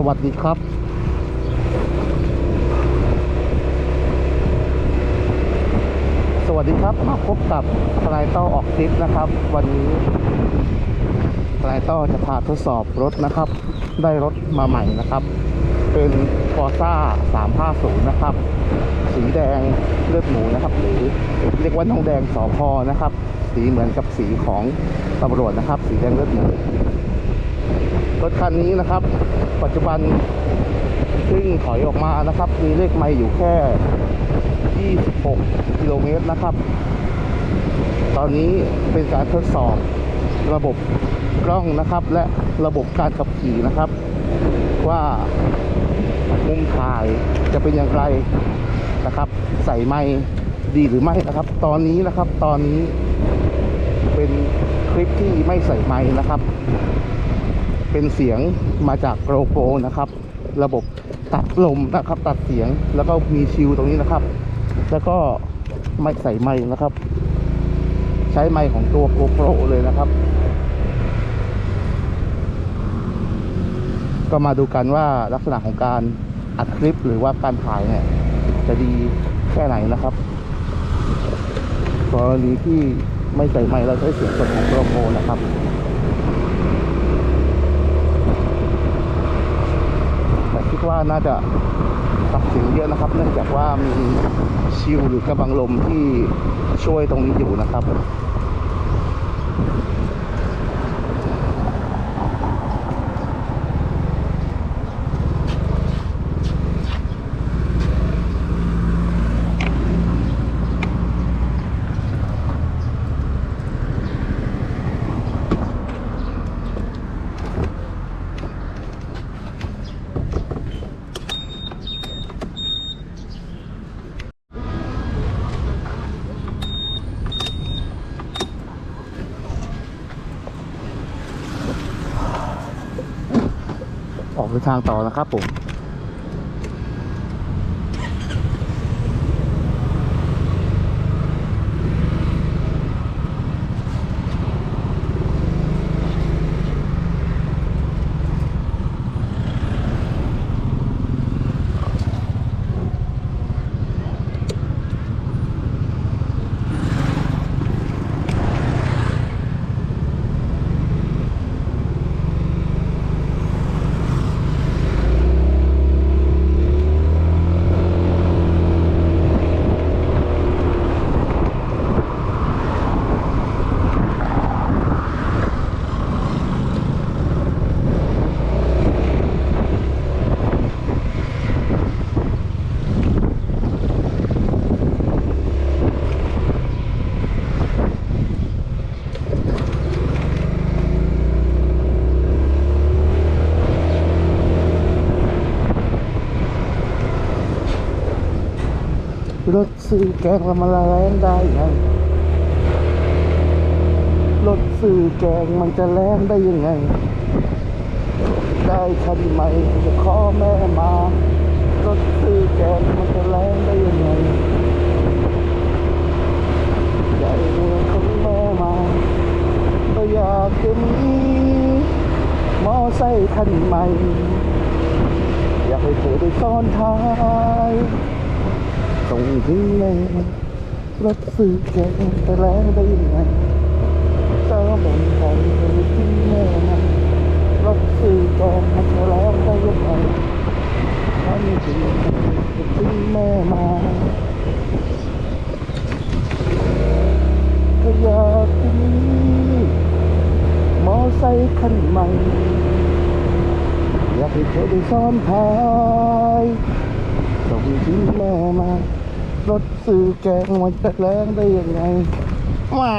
สวัสดีครับสวัสดีครับมาพบกับทนายต้อออกทิปนะครับ วันนี้ทนายต้อจะพาทดสอบรถนะครับ ได้รถมาใหม่นะครับ เป็นฟอร์ซ่า350 นะครับ สีแดงเลือดหมูนะครับ หรือเรียกว่าน้องแดงสอพอนะครับ สีเหมือนกับสีของตำรวจนะครับ สีแดงเลือดหมู รถคันนี้นะครับ ปัจจุบันเพิ่งถอยออกมานะครับ มีเลขไม่อยู่แค่ 26 กิโลเมตรนะครับ ตอนนี้เป็นการทดสอบระบบกล้องนะครับ และระบบการขับขี่นะครับ ว่ามุมถ่ายจะเป็นอย่างไรนะครับ ใส่ไม่ดีหรือไม่นะครับ ตอนนี้นะครับตอนนี้เป็นคลิปที่ไม่ใส่ไม้นะครับ เป็นเสียงมาจากโ g โ r นะครับ ระบบตัดลมนะครับ ตัดเสียงแล้วก็มีชิลตรงนี้นะครับ แล้วก็ไม่ใส่ไม้นะครับ ใช้ไม้ของตัว GoPro เลยนะครับ ก็มาดูกันว่าลักษณะของการอัดคลิปหรือว่าการถ่ายเนี่ยจะดีแค่ไหนนะครับกรณีที่ไม่ใส่ไม้เราใช้เสียงสดของ GoPro นะครับ แต่คิด ว่าน่าจะตัดเสียงเยอะนะครับ เนื่องจากว่ามีชิลหรือกระบังลมที่ช่วยตรงนี้อยู่นะครับ ออกเดินทางต่อนะครับผม รถซื้อแกงละมันละแรงได้ไงรถซื้อแกงมันจะแรงได้ยังไง ได้คันใหม่จะขอแม่มารถซื้อแกงมันจะแรงได้ยังไงใจเมืองของแม่มาก็อยากจะมีมอไซค์คันใหม่ อยากให้เธอได้ซ้อนท้าย ส่งถึงแม่รถสื่อแกงแต่แล้วได้ยังไงเจ้าแบ่งใจไปทิ้งแม่มันรถสื่อแกงมันจะแล้วได้ยังไงฉันจึงจะทิ้งแม่มาก็อยากจะมีมอไซค์คันใหม่อยากให้เธอได้ซ้อนท้าย ส่งทิ้งแม่มารถซื้อแกงมันจะแรงได้ยังไงว้า